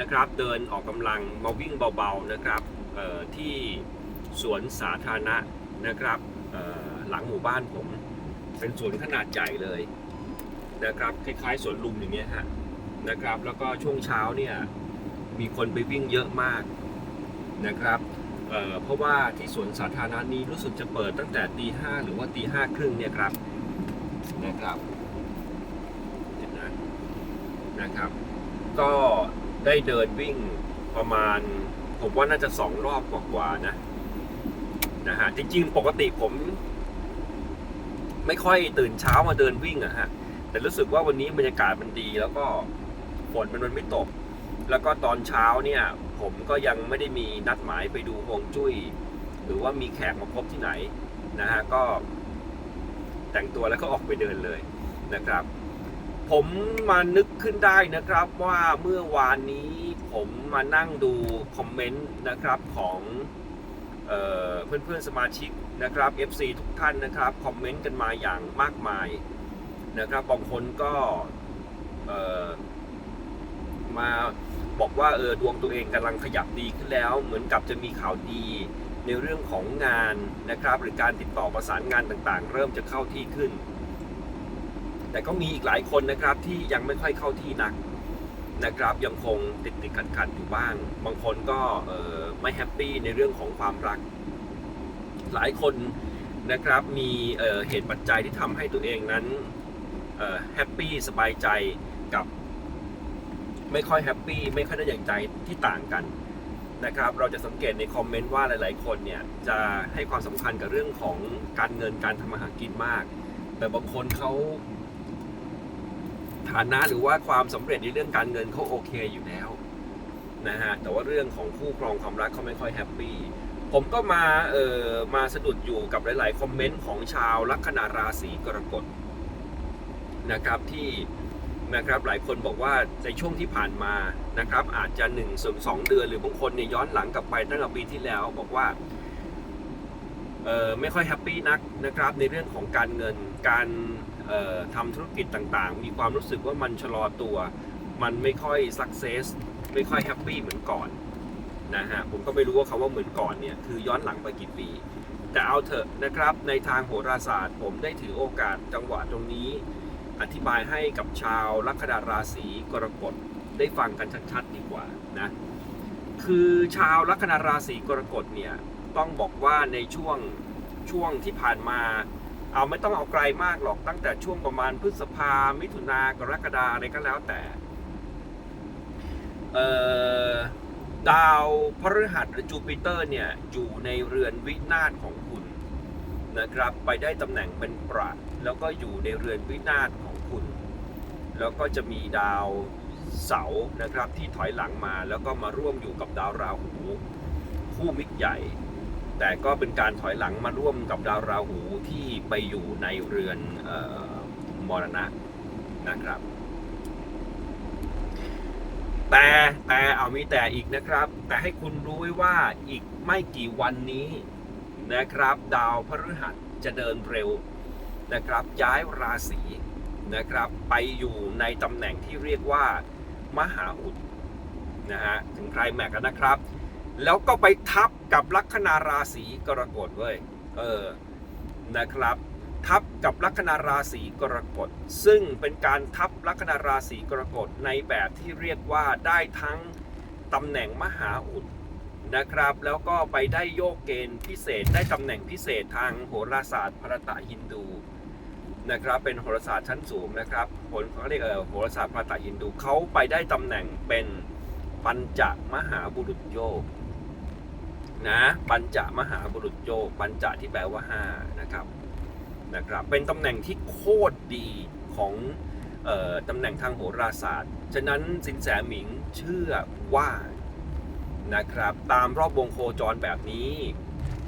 นะครับ เดินออกกำลังมาวิ่งเบาๆนะครับที่สวนสาธารณะนะครับหลังหมู่บ้านผม เป็นสวนขนาดใหญ่เลยนะครับคล้ายๆสวนลุมอย่างเงี้ยฮะนะครับ แล้วก็ช่วงเช้าเนี่ยมีคนไปวิ่งเยอะมากนะครับเเพราะว่าที่สวนสาธารณะนี้รู้สึกจะเปิดตั้งแต่ตีห้าหรือว่าตีห้าครึ่งเนี่ยครับนะครับเห็นนะนะครับ ก็ ได้เดินวิ่งประมาณ ผมว่าน่าจะสองรอบกว่าๆนะนะฮะจริงๆ ปกติผม ไม่ค่อยตื่นเช้ามาเดินวิ่งอะฮะ แต่รู้สึกว่าวันนี้บรรยากาศมันดี แล้วก็ฝนมันไม่ตก แล้วก็ตอนเช้าเนี่ย ผมก็ยังไม่ได้มีนัดหมายไปดูฮวงจุ้ย หรือว่ามีแขกมาพบที่ไหนนะฮะก็ แต่งตัวแล้วก็ออกไปเดินเลยนะครับ ผมมานึกขึ้นได้นะครับว่าเมื่อวานนี้ผมมานั่งดูคอมเมนต์นะครับของเอ่อเพื่อนๆสมาชิกนะครับ FC ทุกท่านนะครับคอมเมนต์กันมาอย่างมากมายนะครับบางคนก็มาบอกว่าเออดวงตัวเองกำลังขยับดีขึ้นแล้ว เหมือนกับจะมีข่าวดีในเรื่องของงานนะครับหรือการติดต่อประสานงานต่างๆ เริ่มจะเข้าที่ขึ้น แต่ก็มีอีกหลายคนนะครับที่ยังไม่ค่อยเข้าที่นักนะครับยังคงติดติดขัดขัดอยู่บ้าง บางคนก็ไม่แฮปปี้ในเรื่องของความรัก หลายคนนะครับมีเอ่อเหตุปัจจัยที่ทำให้ตัวเองนั้นแฮปปี้สบายใจกับไม่ค่อยแฮปปี้ไม่ค่อยได้อย่างใจที่ต่างกันนะครับ เราจะสังเกตในคอมเมนต์ว่าหลาย ๆ คนเนี่ยจะให้ความสำคัญกับเรื่องของการเงินการทำมาหากินมาก แต่บางคนเขา ฐานะหรือว่าความสำเร็จในเรื่องการเงินเขาโอเคอยู่แล้วนะฮะแต่ว่าเรื่องของคู่ครองความรักเขาไม่ค่อยแฮปปี้ผมก็มาเอ่อมาสะดุดอยู่กับหลาย ๆ คอมเมนต์ของชาวลัคนาราศีกรกฎนะครับที่นะครับหลายคนบอกว่าในช่วงที่ผ่านมานะครับอาจจะ1นึ่งสองเดือนหรือบางคนเนี่ยย้อนหลังกลับไปตั้งแต่ปีที่แล้วบอกว่า ไม่ค่อยแฮปปี้นักนะครับในเรื่องของการเงินการออทำธุรกิจต่างๆ มีความรู้สึกว่ามันชะลอตัว มันไม่ค่อยสักเซสไม่ค่อยแฮปปี้เหมือนก่อนนะฮะผมก็ไม่รู้ว่าคาว่าเหมือนก่อนเนี่ยคือย้อนหลังไปกี่ปี แต่เอาเถอะนะครับในทางโหราศาสตร์ ผมได้ถือโอกาสจังหวะตรงนี้ อธิบายให้กับชาวลัคนาราศีกรกฎได้ฟังกันชัดๆดีกว่านะคือชาวลัคนาราศีกรกฎเนี่ย ต้องบอกว่าในช่วงช่วงที่ผ่านมา เอาไม่ต้องเอาไกลมากหรอกตั้งแต่ช่วงประมาณพฤษภา มิถุนากรกฎาอะไรก็แล้วแต่ดาวพฤหัสหรือจูปิเตอร์เนี่ยอยู่ในเรือนวินาศของคุณนะครับไปได้ตำแหน่งเป็นประแล้วก็อยู่ในเรือนวินาศของคุณ แล้วก็จะมีดาวเสานะครับที่ถอยหลังมาแล้วก็มาร่วมอยู่กับดาวราหู คู่มิตรใหญ่ แต่ก็เป็นการถอยหลังมาร่วมกับดาวราหูที่ไปอยู่ในเรือนออมรณะนะครับ แต่แต่เอามีแต่อีกนะครับ แต่ให้คุณรู้ไว้ว่าอีกไม่กี่วันนี้นะครับ ดาวพฤหัสจะเดินเร็วนะครับ ย้ายราศีนะครับ ไปอยู่ในตำแหน่งที่เรียกว่า มหาอุดนะฮะถึงใครแม็กกันนะครับ แล้วก็ไปทับกับลัคนาราศีกรกฎเว้ยเออนะครับ ทับกับลัคนาราศีกรกฎซึ่งเป็นการทับลัคนาราศีกรกฎในแบบที่เรียกว่าได้ทั้งตำแหน่งมหาอุดนะครับ แล้วก็ไปได้โยกเกณฑ์พิเศษได้ตำแหน่งพิเศษทางโหราศาสตร์พระตะฮินดูนะครับเป็นโหราศาสตร์ชั้นสูงนะครับผลเขาเรียกเออโหราศาสตร์พระตะฮินดูเขาไปได้ตำแหน่งเป็นปัญจมหาบุรุษโยก นะปัญจมหาบุรุษโยกปัญจที่แปลว่า5นะครับนะครับเป็นตำแหน่งที่โคตรดีของออตำแหน่งทางโหราศาสตร์ ฉะนั้นสินแสหมิงเชื่อว่านะครับตามรอบวงโคจรแบบนี้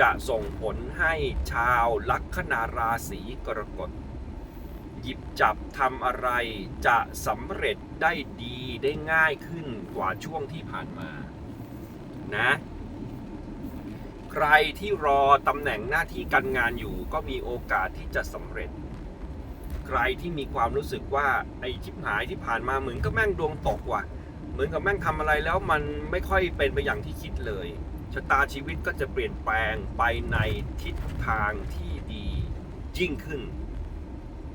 จะส่งผลให้ชาวลัคนาราศีกรกฎ หยิบจับทำอะไรจะสำเร็จได้ดีได้ง่ายขึ้นกว่าช่วงที่ผ่านมานะ รที่รอตำแหน่งหน้าที่การงานอยู่ ก็มีโอกาสที่จะสำเร็จ ใครที่มีความรู้สึกว่าไอ้ชิบหายที่ผ่านมาเหมือนก็แม่งดวงตกว่ะ เหมือนกับแม่งทำอะไรแล้วมันไม่ค่อยเป็นไปอย่างที่คิดเลยชะตาชีวิตก็จะเปลี่ยนแปลงไปในทิศทางที่ดียิ่งขึ้น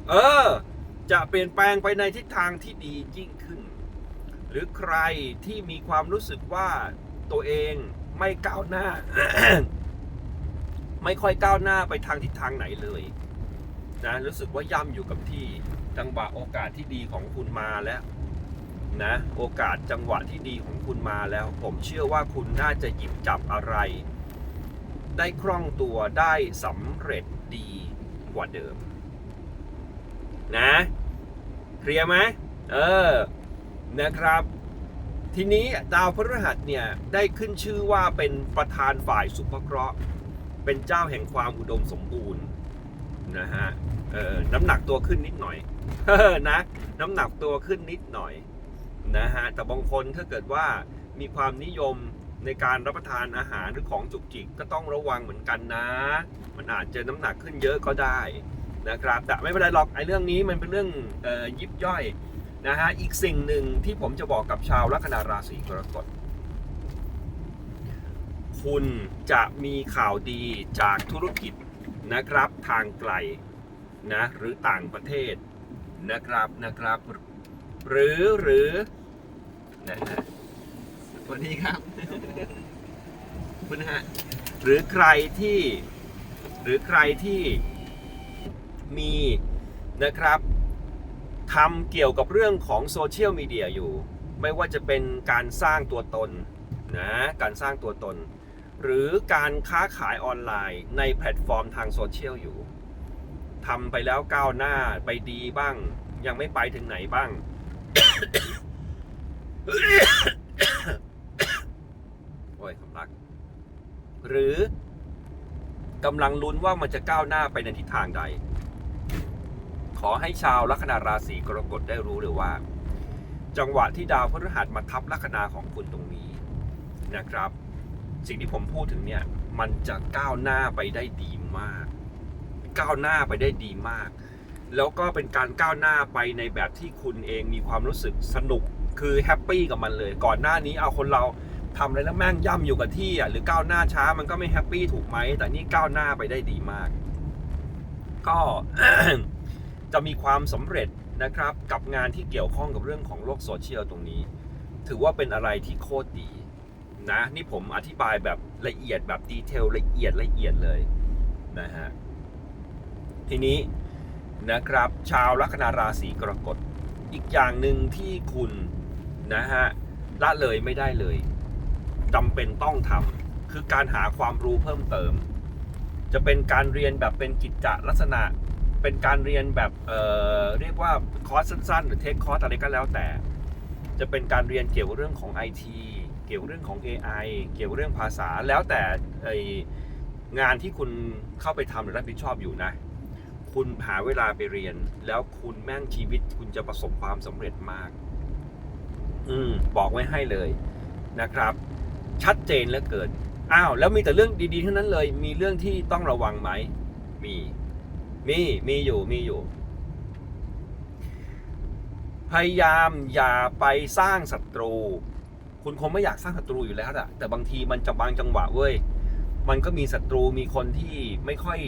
เออ จะเปลี่ยนแปลงไปในทิศทางที่ดียิ่งขึ้น หรือใครที่มีความรู้สึกว่าตัวเอง ไม่ก้าวหน้า ไม่ค่อยก้าวหน้าไปทางทิศทางไหนเลยนะรู้สึกว่าย่ำอยู่กับที่จังหวะโอกาสที่ดีของคุณมาแล้วนะโอกาสจังหวะที่ดีของคุณมาแล้ว ผมเชื่อว่าคุณน่าจะหยิบจับอะไร ได้คล่องตัวได้สำเร็จดีกว่าเดิม นะเคลียร์ไหมเออนะครับ ทีนี้ดาวพฤหัสเนี่ยได้ขึ้นชื่อว่าเป็นประธานฝ่ายสุภเคราะห์ เป็นเจ้าแห่งความอุดมสมบูรณ์นะฮะเออน้ำหนักตัวขึ้นนิดหน่อยนะน้ำหนักตัวขึ้นนิดหน่อยนะฮะแต่บางคนถ้าเกิดว่ามีความนิยมในการรับประทานอาหารหรือของจุกจิกก็ต้องระวังเหมือนกันนะ มันอาจจะน้ำหนักขึ้นเยอะก็ได้นะครับ แต่ไม่เป็นไรหรอกไอ้เรื่องนี้มันเป็นเรื่องออยิบย่อย นะฮะอีกสิ่งหนึ่งที่ผมจะบอกกับชาวลัคนาราศีกรกฎคุณจะมีข่าวดีจากธุรกิจนะครับทางไกลนะหรือต่างประเทศนะครับนะครับ หรือหรือนะฮะสวัสดีครับคุณฮะหรือใครที่หรือใครที่มีนะครับ ทำเกี่ยวกับเรื่องของโซเชียลมีเดียอยู่ ไม่ว่าจะเป็นการสร้างตัวตนนะการสร้างตัวตน หรือการค้าขายออนไลน์ในแพลตฟอร์มทางโซเชียลอยู่ทำไปแล้วก้าวหน้าไปดีบ้าง ยังไม่ไปถึงไหนบ้าง โอ้ยสำลัก หรือกำลังลุ้นว่ามันจะก้าวหน้าไปในทิศทางใด อให้ชาวลัคนาราศีกรกฎได้รู้เลยว่า จังหวะที่ดาวพฤหัสมาทับลัคนาของคุณตรงนี้นะครับ สิ่งที่ผมพูดถึงเนี่ยมันจะก้าวหน้าไปได้ดีมาก ก้าวหน้าไปได้ดีมาก แล้วก็เป็นการก้าวหน้าไปในแบบที่คุณเองมีความรู้สึกสนุกคือแฮปปี้กับมันเลย ก่อนหน้านี้เอาคนเราทำอะไรแล้วแม่งย่ำอยู่กับที่อะหรือก้าวหน้าช้ามันก็ไม่แฮปปี้ถูกไหมแต่นี่ก้าวหน้าไปได้ดีมาก ก็ จะมีความสำเร็จนะครับกับงานที่เกี่ยวข้องกับเรื่องของโลกโซเชียลตรงนี้ ถือว่าเป็นอะไรที่โคตรดีนะนี่ผมอธิบายแบบละเอียดแบบดีเทลละเอียดละเอียดเลยนะฮะทีนี้นะครับชาวลัคนาราศีกรกฎอีกอย่างหนึ่งที่คุณนะฮะละเลยไม่ได้เลยจำเป็นต้องทำคือการหาความรู้เพิ่มเติม จะเป็นการเรียนแบบเป็นกิจจลักษณะ เป็นการเรียนแบบเเรียกว่าคอร์สสั้นๆ หรือเทคคอร์สอะไรก็แล้วแต่ จะเป็นการเรียนเกี่ยวกับเรื่องของ IT เกี่ยวกับเรื่องของ AI เกี่ยวกับเรื่องภาษาแล้วแต่งานที่คุณเข้าไปทำหรือรับผิดชอบอยู่นะ คุณหาเวลาไปเรียน แล้วคุณแม่งชีวิตคุณจะประสบความสำเร็จมาก อืมบอกไว้ให้เลยนะครับ ชัดเจนเหลือเกินอ้าวแล้วมีแต่เรื่องดีๆเทั้งนั้นเลย มีเรื่องที่ต้องระวังไหมมี มีมีอยู่มีอยู่ พยายามอย่าไปสร้างศัตรู คุณคงไม่อยากสร้างศัตรูอยู่แล้วอะแต่บางทีมันจะบางจังหวะเว้ยมันก็มีศัตรูมีคนที่ไม่ค่อย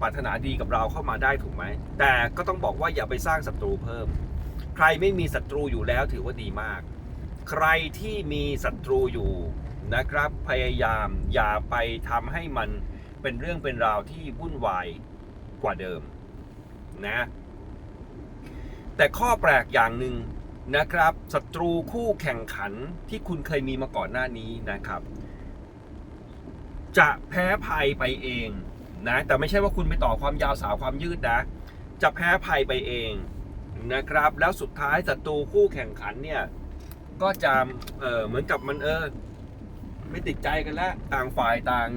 ปรารถนาดีกับเราเข้ามาได้ถูกไหม แต่ก็ต้องบอกว่าอย่าไปสร้างศัตรูเพิ่ม ใครไม่มีศัตรูอยู่แล้วถือว่าดีมาก ใครที่มีศัตรูอยู่นะครับ พยายามอย่าไปทำให้มันเป็นเรื่องเป็นราวที่วุ่นวาย กว่าเดิมนะ แต่ข้อแปลกอย่างหนึ่งนะครับศัตรูคู่แข่งขันที่คุณเคยมีมาก่อนหน้านี้นะครับ จะแพ้ภัยไปเองนะแต่ไม่ใช่ว่าคุณไปต่อความยาวสาวความยืดนะ จะแพ้ภัยไปเองนะครับ แล้วสุดท้ายศัตรูคู่แข่งขันเนี่ยก็จะเออเหมือนกับมันเออไม่ติดใจกันแล้วต่างฝ่ายต่าง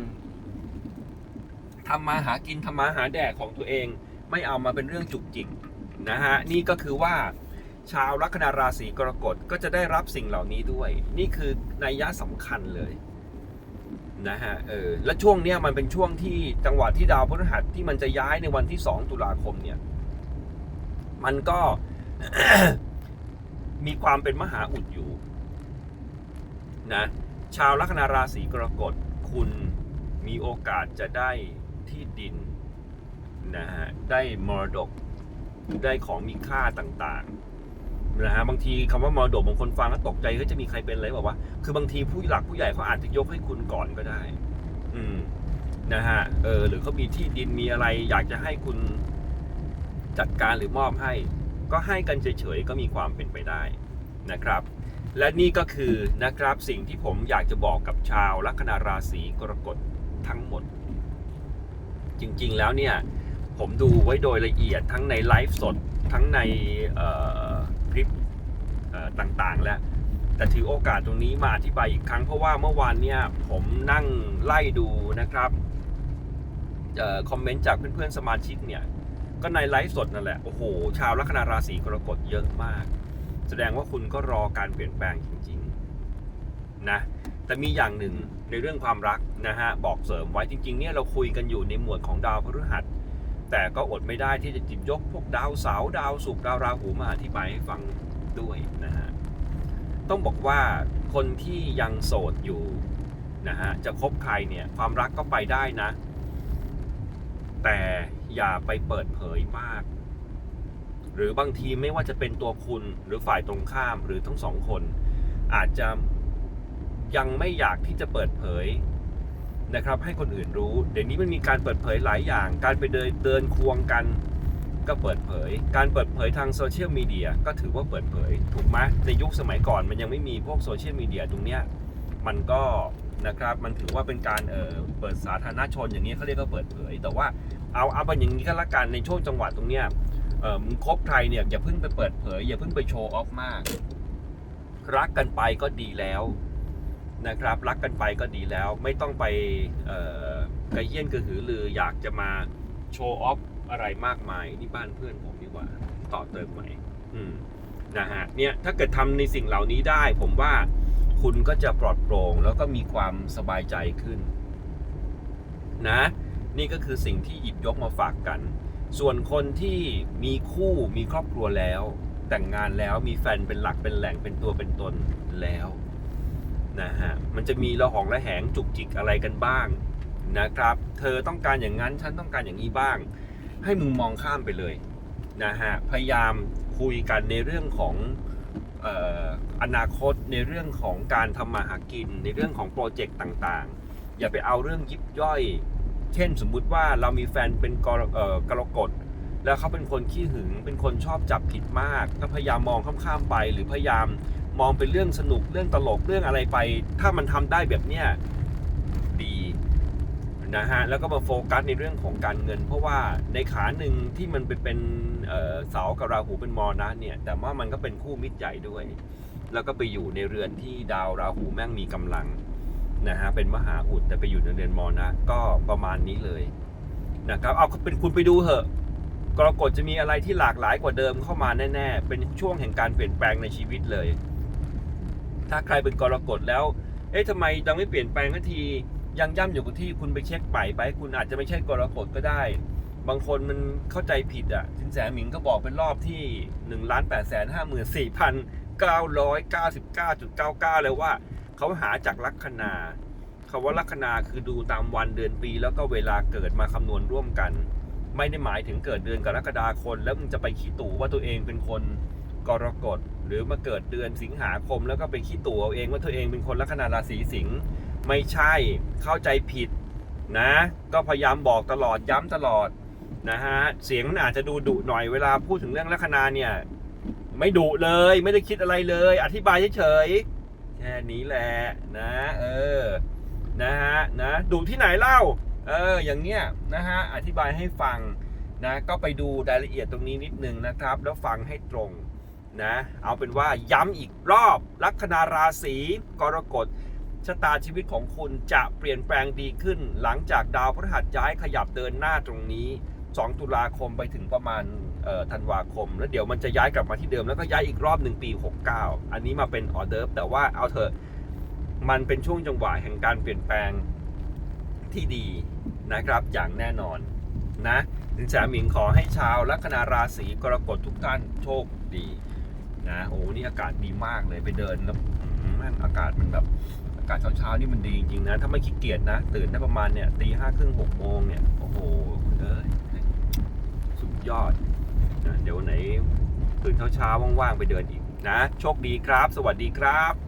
ทำมาหากินทำมาหาแดกของตัวเอง ไม่เอามาเป็นเรื่องจุกจิกนะฮะนี่ก็คือว่า ชาวลัคนาราศีกรกฎก็จะได้รับสิ่งเหล่านี้ด้วย นี่คือนัยยะสำคัญเลยนะฮะเออและช่วงเนี้ยมันเป็นช่วงที่จังหวะที่ดาวพฤหัสที่มันจะย้ายในวันที่ 2 ตุลาคมเนี่ยมันก็มีความเป็นมหาอุดอยู่นะชาวลัคนาราศีกรกฎคุณมีโอกาสจะได้ ที่ดินนะฮะได้มรดกได้ของมีค่าต่างๆนะฮะบางทีคำว่ามรดกบางคนฟังแล้วตกใจก็จะมีใครเป็นอะไรบอกว่าคือบางทีผู้หลักผู้ใหญ่เขาอาจจะยกให้คุณก่อนก็ได้ อืมนะฮะเออหรือเขามีที่ดินมีอะไร อยากจะให้คุณจัดการหรือมอบให้ ก็ให้กันเฉยๆก็มีความเป็นไปได้นะครับ และนี่ก็คือนะครับสิ่งที่ผมอยากจะบอกกับชาวลัคนาราศีกรกฎทั้งหมด จริง ๆ แล้วเนี่ย ผมดูไว้โดยละเอียดทั้งในไลฟ์สดทั้งในคลิปต่างๆ แล้วแต่ถือโอกาสตรงนี้มาอธิบายอีกครั้งเพราะว่าเมื่อวานเนี่ยผมนั่งไล่ดูนะครับออคอมเมนต์จากเพื่อนๆสมาชิกเนี่ย ก็ในไลฟ์สดนั่นแหละ โอ้โห ชาวลัคนาราศีกรกฎเยอะมาก แสดงว่าคุณก็รอการเปลี่ยนแปลงจริง ๆ นะแต่มีอย่างหนึ่งในเรื่องความรักนะฮะบอกเสริมไว้จริงๆเนี่ยเราคุยกันอยู่ในหมวดของดาวพฤหัส แต่ก็อดไม่ได้ที่จะจิบยกพวกดาวเสาดาวศุกร์ดาวราหูมาอธิบายให้ฟังด้วยนะฮะต้องบอกว่าคนที่ยังโสดอยู่นะฮะจะคบใครเนี่ยความรักก็ไปได้นะ แต่อย่าไปเปิดเผยมาก หรือบางทีไม่ว่าจะเป็นตัวคุณหรือฝ่ายตรงข้ามหรือทั้งสองคน อาจจะ ยังไม่อยากที่จะเปิดเผยนะครับให้คนอื่นรู้ เดี๋ยวนี้มันมีการเปิดเผยหลายอย่าง การไปเดินเดินควงกันก็เปิดเผย การเปิดเผยทางโซเชียลมีเดียก็ถือว่าเปิดเผย ถูกไหมในยุคสมัยก่อนมันยังไม่มีพวกโซเชียลมีเดียตรงเนี้ยมันก็นะครับมันถือว่าเป็นการเออเปิดสาธารณชนอย่างนี้เขาเรียกว่าเปิดเผย แต่ว่าเอาเอาเป็นอย่างนี้ก็แล้วกันในช่วงจังหวะตรงเนี้ยเออมึงคบใครเนี่ยอย่าเพิ่งไปเปิดเผย อย่าเพิ่งไปโชว์ออฟมาก รักกันไปก็ดีแล้ว นะครับรักกันไปก็ดีแล้ว ไม่ต้องไปเอ่อกระเยี่ยนกระหือรืออยากจะมาโชว์ออฟอะไรมากมายนี่บ้านเพื่อนผมดีกว่าต่อเติมใหม่นะฮะเนี่ยถ้าเกิดทำในสิ่งเหล่านี้ได้ ผมว่าคุณก็จะปลอดโปร่งแล้วก็มีความสบายใจขึ้น นะ นี่ก็คือสิ่งที่หยิบยกมาฝากกัน ส่วนคนที่มีคู่มีครอบครัวแล้ว แต่งงานแล้วมีแฟนเป็นหลักเป็นแหล่งเป็นตัวเป็นตนแล้ว นะฮะมันจะมีระหองระแหงจุกจิกอะไรกันบ้างนะครับ เธอต้องการอย่างนั้นฉันต้องการอย่างนี้บ้าง ให้มึงมองข้ามไปเลยนะฮะพยายามคุยกันในเรื่องของออนาคตในเรื่องของการทำมาหากิน ในเรื่องของโปรเจกต์ต่างๆ อย่าไปเอาเรื่องยิบย่อย เช่นสมมุติว่าเรามีแฟนเป็นกรกรกฎแล้วเขาเป็นคนขี้หึงเป็นคนชอบจับผิดมาก ก็พยายามมองข้ามๆไป หรือพยายาม มองเป็นเรื่องสนุกเรื่องตลกเรื่องอะไรไป ถ้ามันทำได้แบบเนี้ยดีนะฮะแล้วก็มาโฟกัสในเรื่องของการเงิน เพราะว่าในขาหนึ่งที่มันเป็นเป็นเเสากับราหูเป็นมอนะเนี่ยแต่ว่ามันก็เป็นคู่มิตรใหญ่ด้วย แล้วก็ไปอยู่ในเรือนที่ดาวราหูแม่งมีกำลังนะฮะเป็นมหาอุดแต่ไปอยู่ในเรือนมอนะก็ประมาณนี้เลยนะครับเอาเป็นคุณไปดูเหอะกรกฎจะมีอะไรที่หลากหลายกว่าเดิมเข้ามาแน่ ๆ เป็นช่วงแห่งการเปลี่ยนแปลงในชีวิตเลย ถ้าใครเป็นกรกฎแล้ว เอ๊ะทำไมยังไม่เปลี่ยนแปลงทันทียังย่ำอยู่กับที่คุณไปเช็คไปไป คุณอาจจะไม่ใช่กรกฎก็ได้ บางคนมันเข้าใจผิดอะสินแสหมิงก็บอกเป็นรอบที่1ล้าน8แสนห้าหมื่นสี่พันเก้าร้อยเก้าสิบเก้าจุดเก้าเก้าเลยว่าเขาหาจากลัคนาคำว่าลัคนาคือดูตามวันเดือนปี แล้วก็เวลาเกิดมาคำนวณร่วมกัน ไม่ได้หมายถึงเกิดเดือนกรกฎาคมแล้วมึงจะไปขี้ตู่ว่าตัวเองเป็นคน กรกฎหรือมาเกิดเดือนสิงหาคม แล้วก็ไปขี้ตู่เอาเองว่าตัวเองเป็นคนลัคนาราศีสิงห์ไม่ใช่เข้าใจผิดนะ ก็พยายามบอกตลอดย้ำตลอดนะฮะเสียงมันอาจจะดูดุหน่อยเวลาพูดถึงเรื่องลัคนาเนี่ยไม่ดุเลยไม่ได้คิดอะไรเลย อธิบายเฉยๆแค่นี้แหละนะเออนะฮะนะดูที่ไหนเล่าเอออย่างเงี้ยนะฮะอธิบายให้ฟังนะก็ไปดูรายละเอียดตรงนี้นิดนึงนะครับ แล้วฟังให้ตรง นะเอาเป็นว่าย้ำอีกรอบ ลัคนาราศีกรกฎชะตาชีวิตของคุณจะเปลี่ยนแปลงดีขึ้น หลังจากดาวพฤหัสย้ายขยับเดินหน้าตรงนี้ 2 ตุลาคมไปถึงประมาณธันวาคม แล้วเดี๋ยวมันจะย้ายกลับมาที่เดิมแล้วก็ย้ายอีกรอบหนึ่งปี 69 อันนี้มาเป็นออเดิร์ฟแต่ว่าเอาเถอะมันเป็นช่วงจังหวะแห่งการเปลี่ยนแปลงที่ดีนะครับอย่างแน่นอนนะสินแสหมิงขอให้ชาวลัคนาราศีกรกฎทุกท่านโชคดี นะโอ้นี่อากาศดีมากเลยไปเดินแล้วอืแม่งอากาศมันแบบอากาศเช้าๆนี่มันดีจริงๆนะ ถ้าไม่ขี้เกียจนะ ตื่นได้ประมาณเนี่ยตีห้าครึ่งหกโมงเนี่ย โอ้โหเอ้ยสุดยอดนะเดี๋ยวไหนตื่นเช้าๆว่างๆไปเดินอีกนะ โชคดีครับ สวัสดีครับ